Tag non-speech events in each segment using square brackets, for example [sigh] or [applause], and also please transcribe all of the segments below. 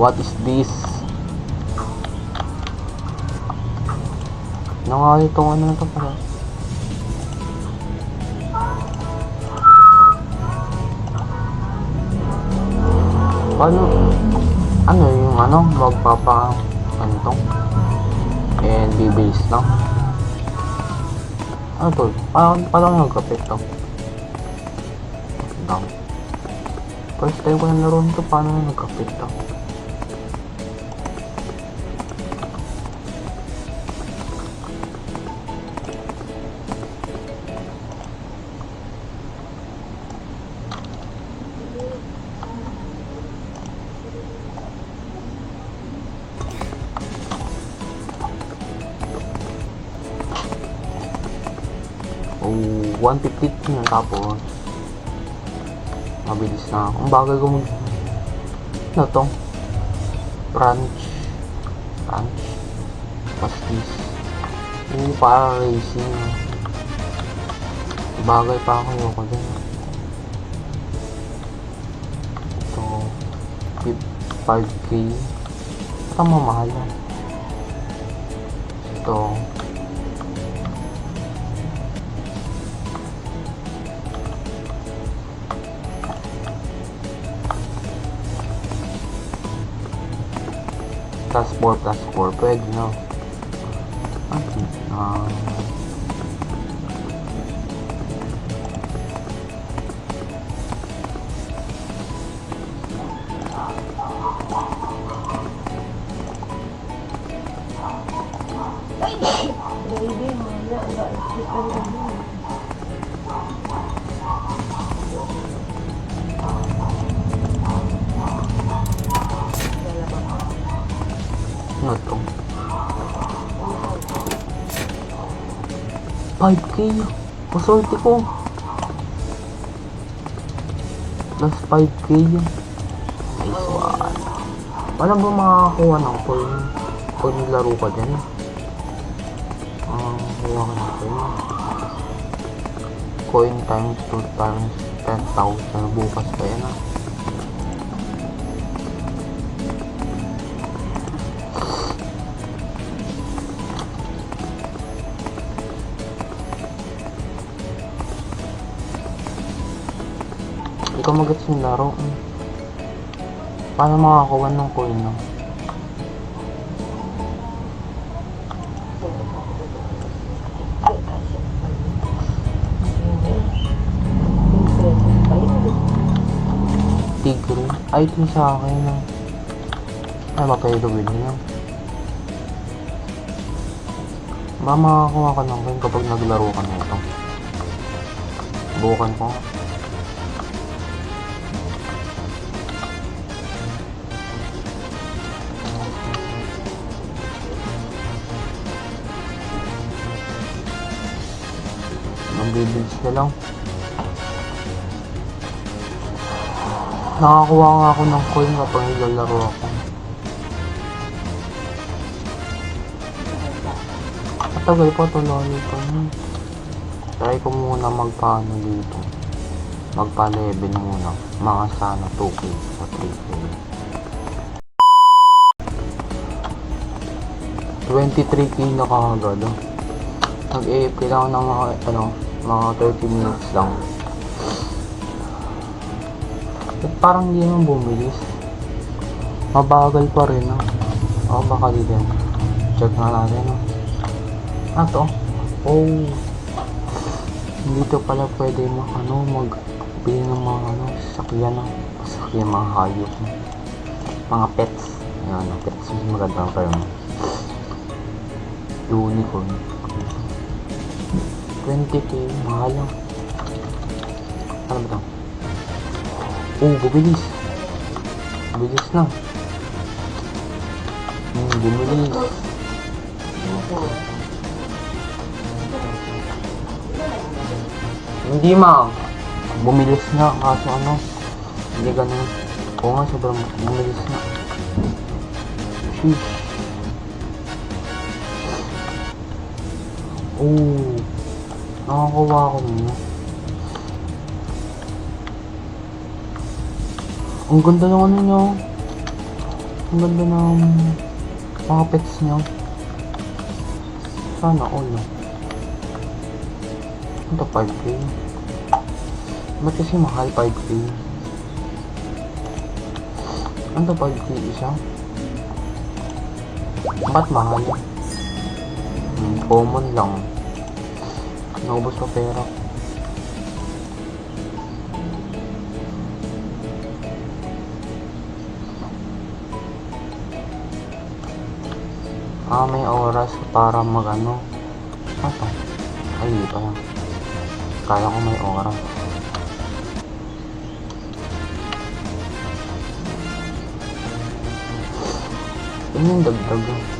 What is this? Ano nga itong ano na to pala? Paano? Ano yung ano? Magpapa... Ano to? And bibilis lang. Ano to? Parang, parang nagkapit to. Lang. First time ko na laro nito, paano na nagkapit to? 150 na tapos. Mabilis na. Ang bagay ko mag... Ano to? Ranch. Ranch. Pastis. Oo, para racing. Bagay pa ako yung ko din. Ito. 5k. Ito mamahal. Ito. Plus 4 plus 4 pwede no? Ah ano 5k paswerte ko. Plus 5k yun. Nice one. Wala ba makakakuha ng coin? Pag naglaro ka dyan ah kuha ka ng coin. Coin times 2 times 10,000 bukas pa yan ah Magets yung laro. Paano makakuha ng coin no? Tigre. Ay, ito sa akin no? Ay, mapay gawin niya. Ba makakuha ka ng coin kapag naglaro ka na ito. Bukan ko. Magbibuilds na lang. Nakakuha nga ako ng coin kapag naglalaro ako. Matagal pa to lalo pa. Try ko muna magpaano dito. Magpa level muna. Mga sana 2k sa 3k. 23k na kagad. oh. Nag-AFK lang ng mga, ano, mga 30 minutes lang. Ba't parang hindi naman bumilis? Mabagal pa rin, ah. O, baka dito. Check nga natin, ah. Ah, to. Oh. Dito pala pwede mag, ano, mag, bili ng mga, ano, sasakyan, ah. Sasakyan, mga hayop. ah. Mga pets. Ayan, pets. Mas magandang term. Unicorn. 20k, mahal lang. Ano ba ito? Oh, bubilis. Bubilis na. Hmm, bumilis. Hindi ma'am. Bumilis na, kaso ano, hindi ganun. Oo nga, sobrang bumilis na. Sheesh. Oh. Nakakuha ako niya. Ang ganda ng ano niya. Ang ganda ng mga pets niya. Sana all, no? Ito, 5K. Ba't kasi mahal 5K? Ano to 5K isa? Ba't mahal? Hmm, common lang. Naubos pa pera. Ah, may oras para magano. Ano? Ay, hindi pa yan. Kaya ko may oras. Ano yung dagdag yun?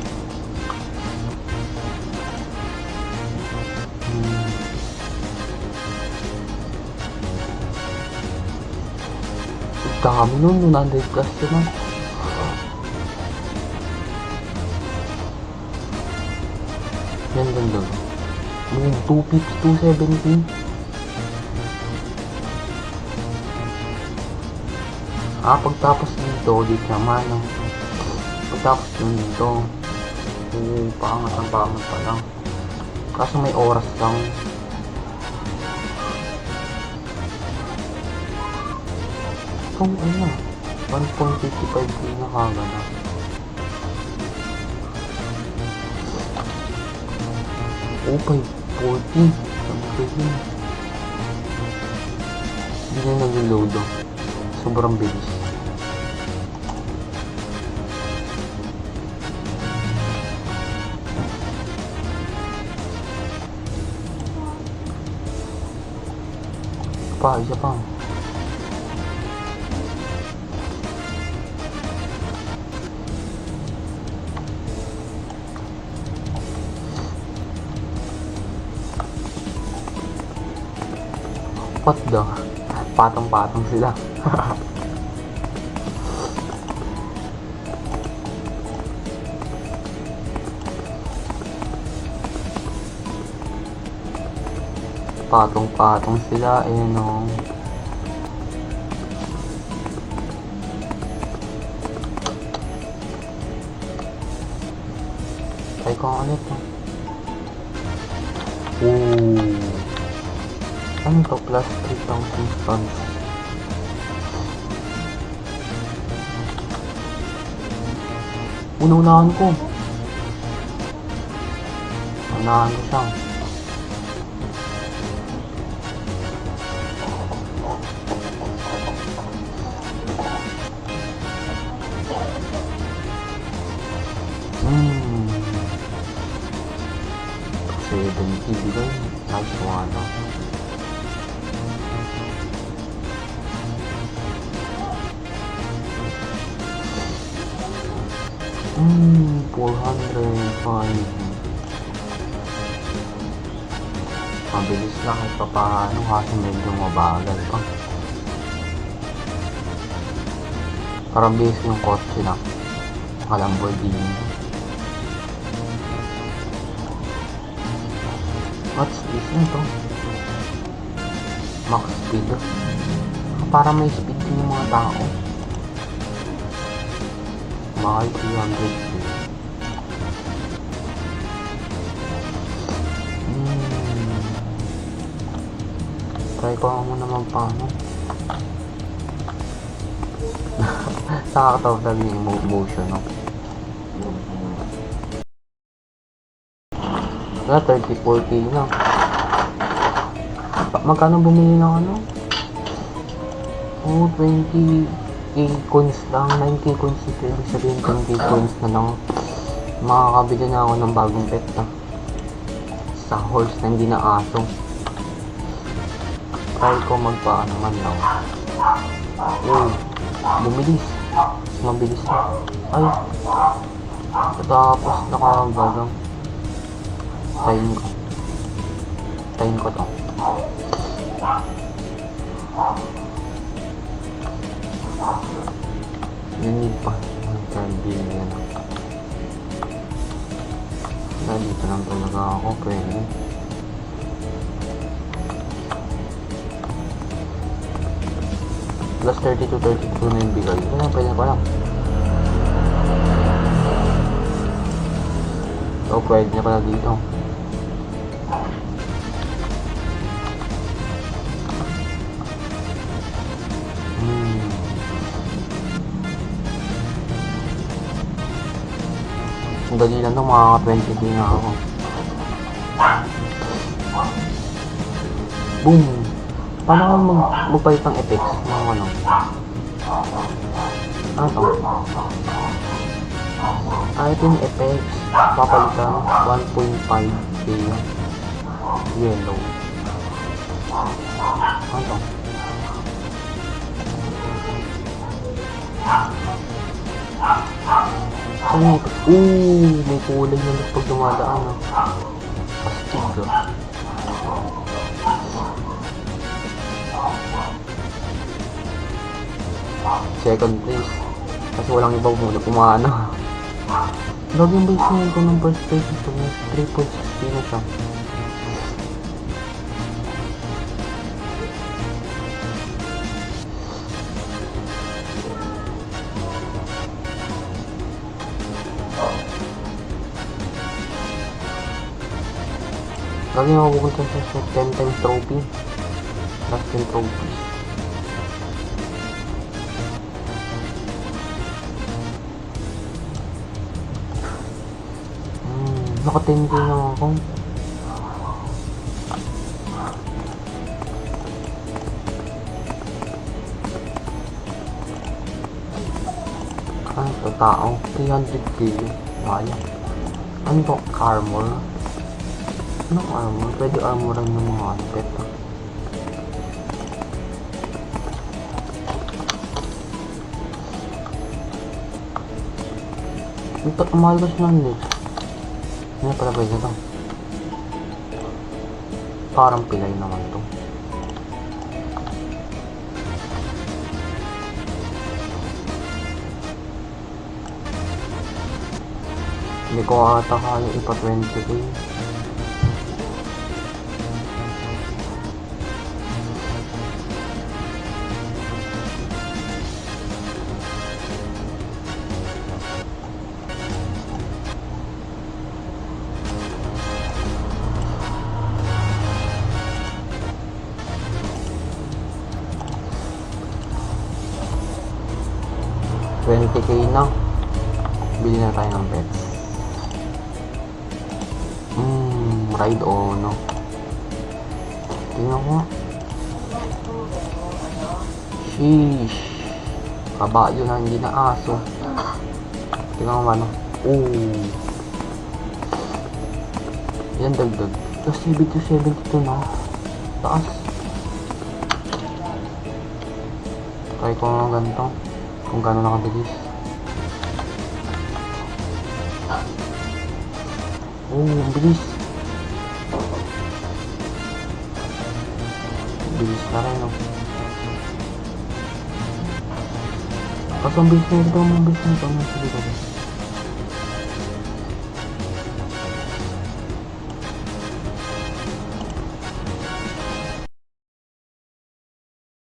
Dami nun, 100 plus ah. Yan ganda. Yung 250, 270. Ah, pagtapos dito, ulit naman. No? Pagtapos dun dito. Oo, paangat ang paangat pa lang. Kaso may oras lang. Kung ano, 1.55k na kagad ah. Oh, 540. Ang galing. Hindi na nag-load oh. Sobrang bilis. Pa, isa pa. The? Patong-patong sila. [laughs] Patong-patong sila, eh no. Try ko ang ulit, to? Plus 3,000 tons. Una-unahan ko. Unahan ko siya. Hmm. 70 bigay. Nice one. Hmm, 405. Mabilis lang pa paano kasi medyo mabagal pa. Parang base yung kotse na. Lamborghini. What's this? Ano to? Max speed. Para may speed yung mga tao. Mahal 300 Hmm. Try ko nga muna magpaano. [laughs] Nakakatawa talaga yung emotion, no? Wala, 34k na. Magkano bumili ng ano? Oh, 20k coins lang. 9k coins ito. Ibig sabihin 10k coins na lang. Makakabili na ako ng bagong pet na. Sa horse na hindi na aso. Try ko magpaano man lang. Oh, bumilis. Mabilis na. Ay. Tapos nakagagang. Tayin ko. Tayin ko to. yung Inipan ng kaibigan. Nandito lang talaga ako, pwede. Plus 32, 32 na yung bigay. Ano, pwede ko lang. So, pwede na pala dito. Ang dali lang to, makaka 20k na ako. Boom! Paano ka mag magpalit ng effects ng ano? Ano to? Item effects, papalitan 1.5k yellow. Ano to? Ito? Ooh, may kulay na pag dumadaan ah. Second place. Kasi walang iba muna pumana. Lagi yung base na ko ng first place ito. 3.60 na siya. Lagi ako pupunta sa sa 10 times trophy. Last 10 trophies. Hmm, naka 10k lang ako. Ano to tao? 300k. Maya. Ano to? Armor? Anong armor? Pwede armoran ng mga pet. ah. Ang ta- ang mahal kasi nun eh. Ano pala pwede to? Parang pilay naman to. Hindi ko ata kaya ipa 20k. Twenty k na. Bili na tayo ng pets. Hmm, ride o no? Tingnan ko. Sheesh. Kabayo na hindi na aso. Tingnan mo ano. Ooh. Yan dagdag. Tapos 70 72 na. Taas. Try ko nga ganito. Kung gano'n nakabilis. Oh, ang bilis. Bilis na rin, oh. Kaso ang bilis na ito,